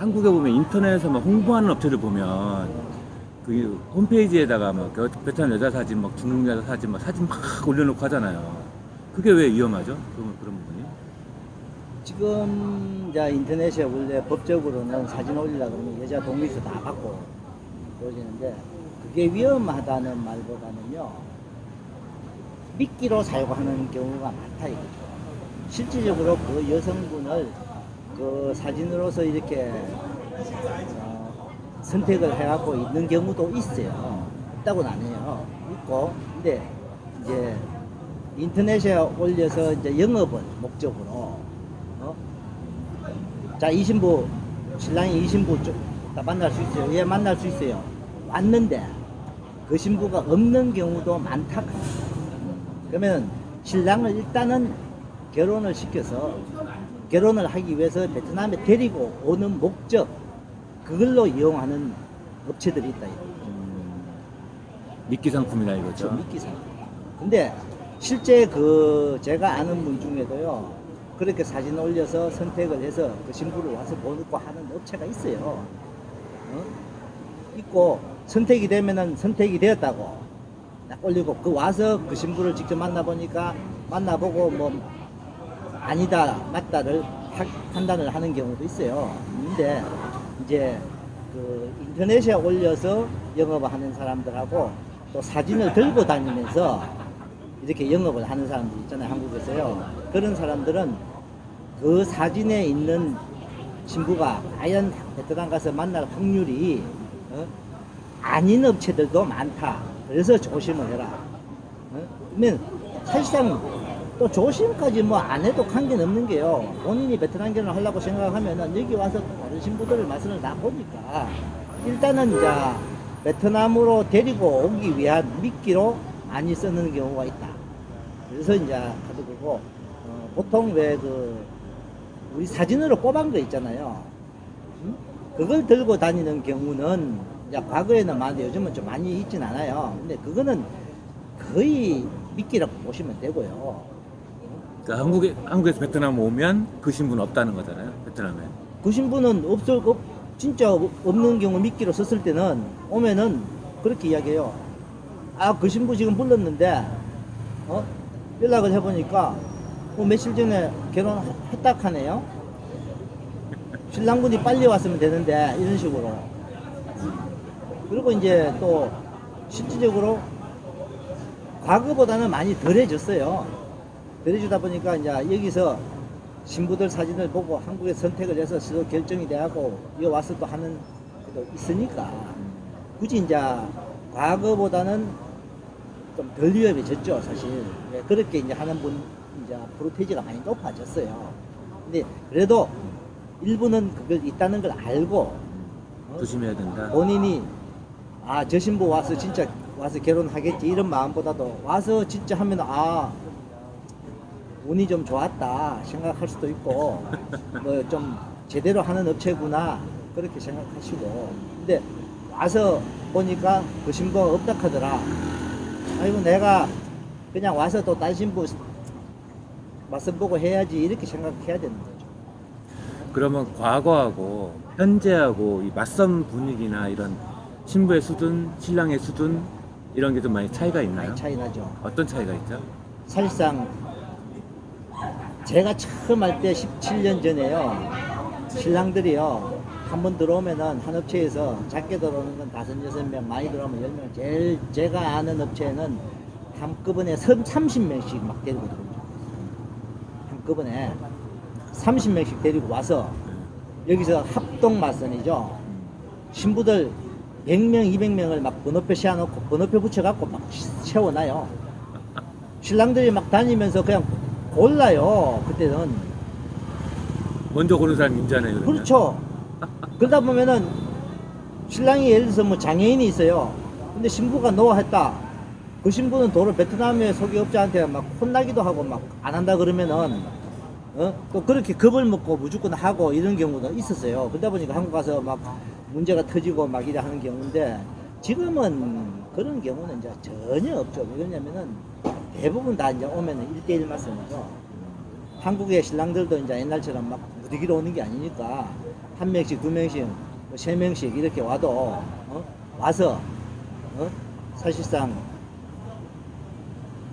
한국에 보면 인터넷에서 막 홍보하는 업체들 보면 그 홈페이지에다가 막그 베트남 여자 사진, 막 중국 여자 사진, 막 사진 막 올려놓고 하잖아요. 그게 왜 위험하죠? 그런 그런 부분이? 지금 이제 인터넷에 원래 법적으로는 사진 올리려고 그러면 여자 동의서 다 받고 그러시는데 그게 위험하다는 말보다는요 미끼로 사용하는 경우가 많다 이거죠. 실질적으로 그 여성분을 그 사진으로서 이렇게 어, 선택을 해갖고 있는 경우도 있어요. 있다고는 안 해요. 있고 근데 이제 인터넷에 올려서 이제 영업을 목적으로 어? 자, 이 신부, 신랑이 이 신부 쪽, 다 만날 수 있어요. 얘 만날 수 있어요. 왔는데, 그 신부가 없는 경우도 많다. 그러면 신랑을 일단은 결혼을 시켜서 결혼을 하기 위해서 베트남에 데리고 오는 목적, 그걸로 이용하는 업체들이 있다. 미끼 상품이다 저 이거죠. 미끼 상품. 근데 실제 그 제가 아는 분 중에도요. 그렇게 사진 올려서 선택을 해서 그 신부를 와서 보고 하는 업체가 있어요. 어? 있고 선택이 되면은 선택이 되었다고 딱 올리고 그 와서 그 신부를 직접 만나보니까 만나보고 뭐 아니다 맞다를 하- 판단을 하는 경우도 있어요. 근데 이제 그 인터넷에 올려서 영업을 하는 사람들하고 또 사진을 들고 다니면서 이렇게 영업을 하는 사람들 있잖아요 한국에서요. 그런 사람들은 그 사진에 있는 신부가 과연 베트남 가서 만날 확률이 어? 아닌 업체들도 많다. 그래서 조심을 해라. 어? 그러면 사실상 또 조심까지 뭐 안 해도 관계는 없는 게요. 본인이 베트남 결혼을 하려고 생각하면은 여기 와서 다른 신부들을 맛을 다 보니까 일단은 이제 베트남으로 데리고 오기 위한 미끼로 많이 쓰는 경우가 있다. 그래서 이제 하도 그거 어, 보통 왜 그 우리 사진으로 꼽은 거 있잖아요. 음? 그걸 들고 다니는 경우는 이제 과거에는 많은데 요즘은 좀 많이 있진 않아요. 근데 그거는 거의 미끼라고 보시면 되고요. 그러니까 한국에 한국에서 베트남 오면 그 신분은 없다는 거잖아요. 베트남에. 그 신부는 없을 없, 진짜 없- 없는 경우 미끼로 썼을 때는 오면은 그렇게 이야기해요. 아 그 신부 지금 불렀는데 어 연락을 해보니까 뭐 며칠 전에 결혼했다 하네요. 신랑분이 빨리 왔으면 되는데 이런 식으로. 그리고 이제 또 실질적으로 과거보다는 많이 덜해졌어요. 덜해주다 보니까 이제 여기서 신부들 사진을 보고 한국에 선택을 해서 서로 결정이 돼하고 이거 와서 또 하는 것도 있으니까 굳이 이제 과거보다는 좀 덜 위험해졌죠 사실 네, 그렇게 이제 하는 분 이제 프로테이지가 많이 높아졌어요 근데 그래도 일부는 그걸 있다는 걸 알고 어? 조심해야 된다. 본인이 아 저 신부 와서 진짜 와서 결혼하겠지 이런 마음보다도 와서 진짜 하면 아 운이 좀 좋았다 생각할 수도 있고 뭐 좀 제대로 하는 업체구나 그렇게 생각하시고 근데 와서 보니까 그 신부가 없다 하더라 아이고 내가 그냥 와서 또 딴 신부 말씀 보고 해야지 이렇게 생각해야 되는 거죠 그러면 과거하고 현재하고 이 맞선 분위기나 이런 신부의 수준, 신랑의 수준 이런 게 좀 많이 차이가 있나요? 많이 차이 나죠 어떤 차이가 있죠? 사실상 제가 처음 할 때 17년 전에요. 신랑들이요. 한 번 들어오면은 한 업체에서 작게 들어오는 건 다섯 여섯 명 많이 들어오면 열 명. 제일 제가 아는 업체는 한꺼번에 30명씩 막 데리고 들어오죠 한꺼번에 30명씩 데리고 와서 여기서 합동 맞선이죠. 신부들 100명 200명을 막 번호표 씌워놓고 번호표 붙여갖고 막 세워놔요. 신랑들이 막 다니면서 그냥 골라요 그때는 먼저 고른 사람 임자네요. 그러면. 그렇죠 그러다 보면은 신랑이 예를 들어서 뭐 장애인이 있어요 근데 신부가 노했다 그 신부는 도로 베트남의 소개업자한테 막 혼나기도 하고 막 안 한다 그러면은 어? 또 그렇게 겁을 먹고 무조건 하고 이런 경우도 있었어요 그러다 보니까 한국 가서 막 문제가 터지고 막 이래 하는 경우인데 지금은 그런 경우는 이제 전혀 없죠 왜냐면은 대부분 다 이제 오면은 1대1 말씀이죠 한국의 신랑들도 이제 옛날처럼 막 무더기로 오는 게 아니니까 한 명씩, 두 명씩, 뭐 세 명씩 이렇게 와도 어? 와서 어? 사실상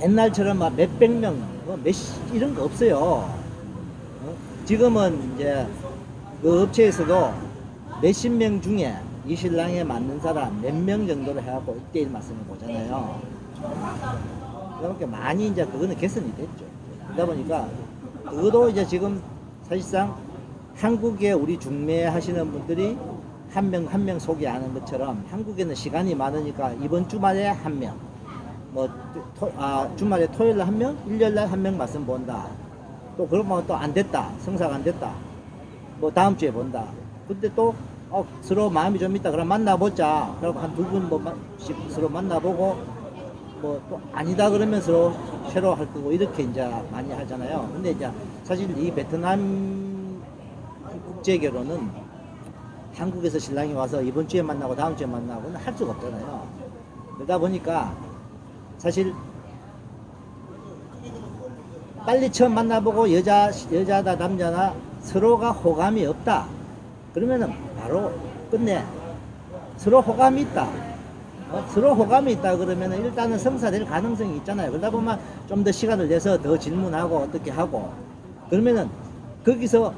옛날처럼 막 몇백 명, 뭐 몇십 이런 거 없어요. 어? 지금은 이제 그 업체에서도 몇십 명 중에 이 신랑에 맞는 사람 몇 명 정도로 해갖고 1대1 맞서는 보잖아요. 그렇게 많이 이제 그거는 개선이 됐죠. 그러다 보니까 그것도 이제 지금 사실상 한국에 우리 중매 하시는 분들이 한 명 한 명 소개하는 것처럼 한국에는 시간이 많으니까 이번 주말에 한 명, 뭐 토, 아, 주말에 토요일 날 한 명, 일요일 날 한 명 말씀 본다. 또 그러면 또 안 됐다. 성사가 안 됐다. 뭐 다음 주에 본다. 근데 또 어, 서로 마음이 좀 있다. 그럼 만나보자. 그리고 한두 분뭐 서로 만나보고 뭐 또 아니다 그러면 서로 새로 할 거고 이렇게 이제 많이 하잖아요. 근데 이제 사실 이 베트남 국제 결혼은 한국에서 신랑이 와서 이번 주에 만나고 다음 주에 만나고는 할 수가 없잖아요. 그러다 보니까 사실 빨리 처음 만나보고 여자 여자다 남자나 서로가 호감이 없다. 그러면은 바로 끝내. 서로 호감이 있다. 어? 서로 호감이 있다 그러면은 일단은 성사될 가능성이 있잖아요. 그러다 보면 좀 더 시간을 내서 더 질문하고 어떻게 하고 그러면은 거기서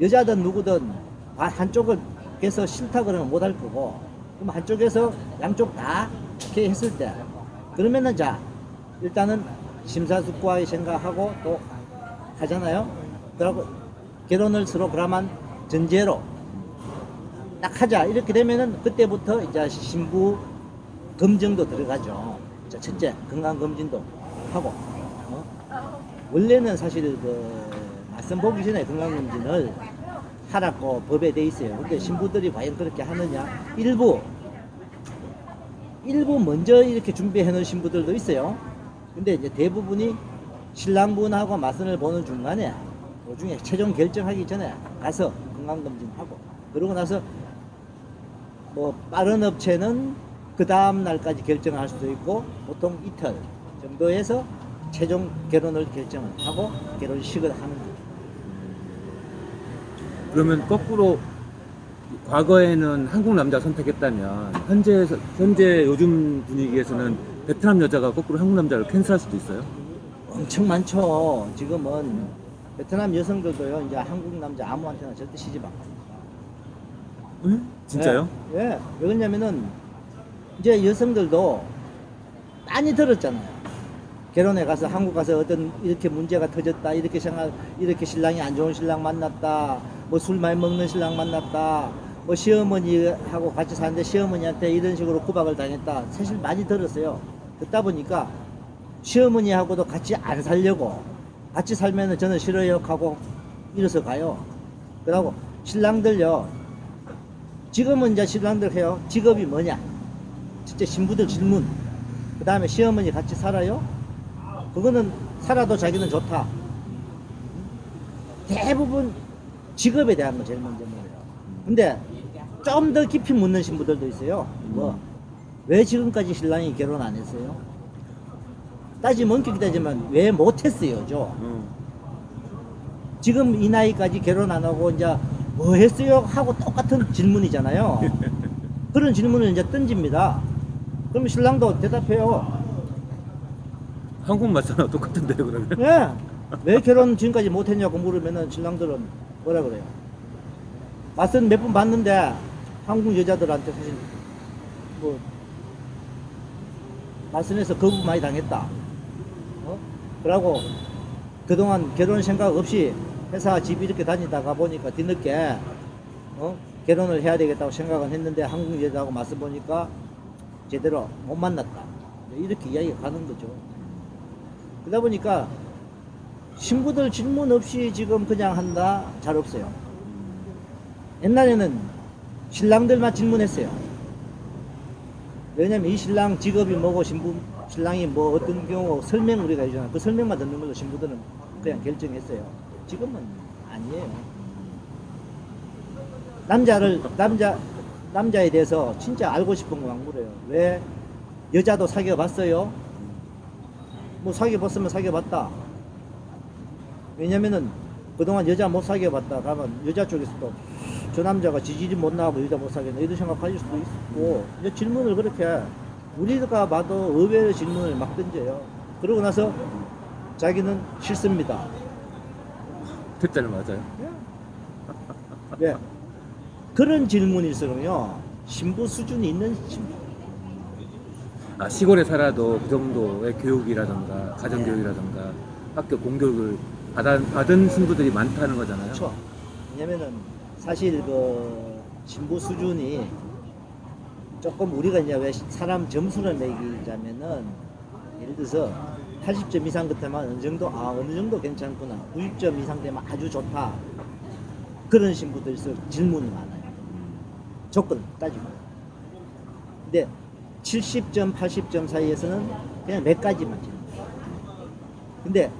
여자든 누구든 아, 한쪽을 해서 싫다 그러면 못 할 거고 그럼 한쪽에서 양쪽 다 이렇게 했을 때 그러면은 자 일단은 심사숙고하게 생각하고 또 하잖아요. 그러고 결혼을 서로 그러면 전제로 딱 하자 이렇게 되면은 그때부터 이제 신부 검증도 들어가죠. 자, 첫째 건강 검진도 하고 어? 원래는 사실 그 맞선 보기 전에 건강 검진을 하라고 법에 돼 있어요. 근데 신부들이 과연 그렇게 하느냐? 일부 일부 먼저 이렇게 준비해 놓은 신부들도 있어요. 근데 이제 대부분이 신랑분하고 맞선을 보는 중간에 도중에 최종 결정하기 전에 가서 건강검진하고 그러고 나서 뭐 빠른 업체는 그 다음 날까지 결정할 수도 있고 보통 이틀 정도에서 최종 결혼을 결정을 하고 결혼식을 하는 거죠. 그러면 거꾸로 과거에는 한국 남자 선택했다면 현재 현재 요즘 분위기에서는 베트남 여자가 거꾸로 한국 남자를 캔슬할 수도 있어요? 엄청 많죠. 지금은 베트남 여성들도요, 이제 한국 남자 아무한테나 절대 시집 안 갑니다. 응? 진짜요? 예. 예. 왜 그러냐면은 이제 여성들도 많이 들었잖아요. 결혼해 가서 한국 가서 어떤 이렇게 문제가 터졌다 이렇게 생각 이렇게 신랑이 안 좋은 신랑 만났다 뭐 술 많이 먹는 신랑 만났다 뭐 시어머니하고 같이 사는데 시어머니한테 이런 식으로 구박을 당했다. 사실 많이 들었어요. 듣다 보니까 시어머니하고도 같이 안 살려고 같이 살면은 저는 싫어요 하고 이래서 가요. 그러고 신랑들요 지금은 이제 신랑들 해요. 직업이 뭐냐 진짜 신부들 질문 그 다음에 시어머니 같이 살아요 그거는 살아도 자기는 좋다. 대부분 직업에 대한 거 제일 먼저 물어요. 근데 좀 더 깊이 묻는 신부들도 있어요. 뭐, 왜 지금까지 신랑이 결혼 안 했어요? 따지면 엄격히 따지면 왜 못했어요, 죠 응. 지금 이 나이까지 결혼 안 하고 이제 뭐 했어요? 하고 똑같은 질문이잖아요. 그런 질문을 이제 던집니다. 그럼 신랑도 대답해요. 한국 맞잖아 똑같은데 그러면 예. 왜 결혼 지금까지 못했냐고 물으면은 신랑들은 뭐라 그래요? 맞선 몇 번 봤는데 한국 여자들한테 사실 뭐 맞선에서 거부 많이 당했다. 어? 그러고 그동안 결혼 생각 없이 회사 집 이렇게 다니다가 보니까 뒤늦게 어? 결혼을 해야 되겠다고 생각은 했는데 한국 여자하고 맞서 보니까 제대로 못 만났다. 이렇게 이야기가 가는 거죠. 그러다 보니까 신부들 질문 없이 지금 그냥 한다 잘 없어요. 옛날에는 신랑들만 질문했어요. 왜냐면 이 신랑 직업이 뭐고 신부 신랑이 뭐 어떤 경우 설명 우리가 해주잖아. 그 설명만 듣는 걸로 신부들은 그냥 결정했어요. 지금은 아니에요. 남자를 남자 남자에 대해서 진짜 알고 싶은 거막 물어요. 왜 여자도 사귀어 봤어요? 뭐 사귀어 봤으면 사귀어 봤다. 왜냐면은 그동안 여자 못 사귀어 봤다. 그러면 여자 쪽에서도 저 남자가 지질이 못 나가고 여자 못 사겠네 이런 생각 가질 수도 있고 이제 질문을 그렇게 우리가 봐도 의외의 질문을 막 던져요. 그러고 나서 자기는 싫습니다. 퇴짜를 맞아요. 네. 그런 질문일수록요 신부 수준이 있는 신부. 아, 시골에 살아도 그 정도의 교육이라던가 가정교육이라던가 학교 공교육을 받아, 받은 신부들이 많다는 거잖아요. 그렇죠. 왜냐면은 사실 그 신부 수준이 조금 우리가 이제 왜 사람 점수를 매기자면은 예를 들어서 80점 이상 같으면 어느 정도 아 어느 정도 괜찮구나 90점 이상 되면 아주 좋다 그런 신부들에서 질문이 많아요 조건 따지고 근데 70점 80점 사이에서는 그냥 몇 가지만 질문 근데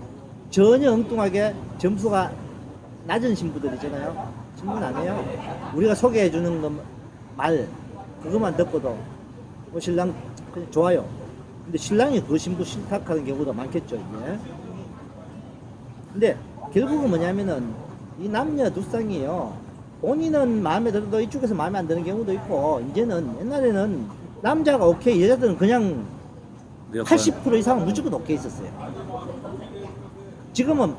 전혀 엉뚱하게 점수가 낮은 신부들 있잖아요. 안 해요. 우리가 소개해 주는 것, 말, 그것만 듣고도, 뭐 신랑, 그냥 좋아요. 근데 신랑이 그 신부 싫다하는 경우도 많겠죠, 이제. 근데 결국은 뭐냐면은, 이 남녀 두 쌍이에요. 본인은 마음에 들어도 이쪽에서 마음에 안 드는 경우도 있고, 이제는 옛날에는 남자가 오케이, 여자들은 그냥 무조건 80% 이상은 무조건 오케이 있었어요. 지금은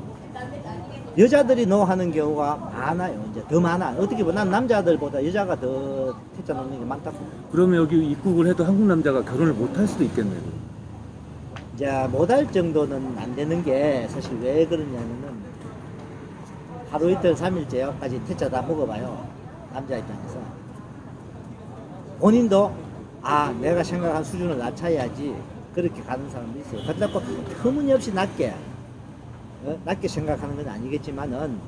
여자들이 너 하는 경우가 많아요. 이제 더 많아. 어떻게 보면 난 남자들보다 여자가 더 퇴짜 놓는 게 많다고. 그러면 여기 입국을 해도 한국 남자가 결혼을 못 할 수도 있겠네요. 이제 못할 정도는 안 되는 게 사실 왜 그러냐면은 하루 이틀 삼일째까지 퇴짜 다 먹어봐요. 남자 입장에서. 본인도 아 내가 생각한 수준을 낮춰야지 그렇게 가는 사람도 있어요. 그렇다고 터무니없이 낮게 어? 낮게 생각하는 건 아니겠지만은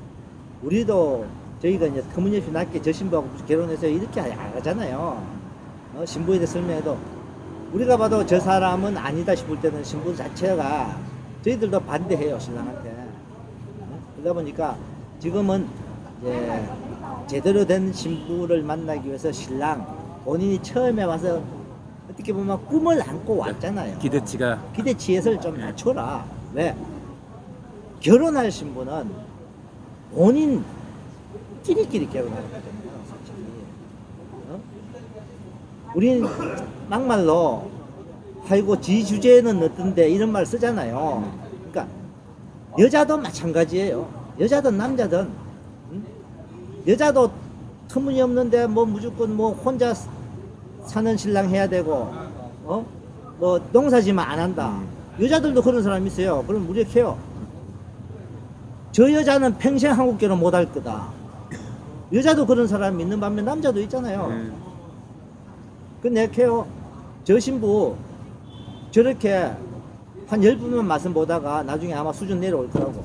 우리도 저희가 이제 터무니없이 낮게 저 신부하고 결혼해서 이렇게 안 하잖아요. 어? 신부에 대해 설명해도 우리가 봐도 저 사람은 아니다 싶을 때는 신부 자체가 저희들도 반대해요 신랑한테. 어? 그러다 보니까 지금은 이제 제대로 된 신부를 만나기 위해서 신랑 본인이 처음에 와서 어떻게 보면 꿈을 안고 왔잖아요. 기대치가 기대치에서 좀 낮춰라. 왜? 결혼할 신부는 본인 끼리끼리 결혼하는 거잖아요, 솔직히. 어? 우린 막말로 아이고 지 주제는 어떤데 이런 말 쓰잖아요. 그러니까 여자도 마찬가지예요. 여자든 남자든 응? 여자도 터무니없는데 뭐 무조건 뭐 혼자 사는 신랑 해야 되고 어? 뭐 농사지만 안 한다. 여자들도 그런 사람 있어요. 그럼 무력해요. 저 여자는 평생 한국 결혼 못 할 거다. 여자도 그런 사람 있는 반면 남자도 있잖아요. 음, 그 내게요. 저 신부 저렇게 한 열분만 말씀 보다가 나중에 아마 수준 내려올 거라고.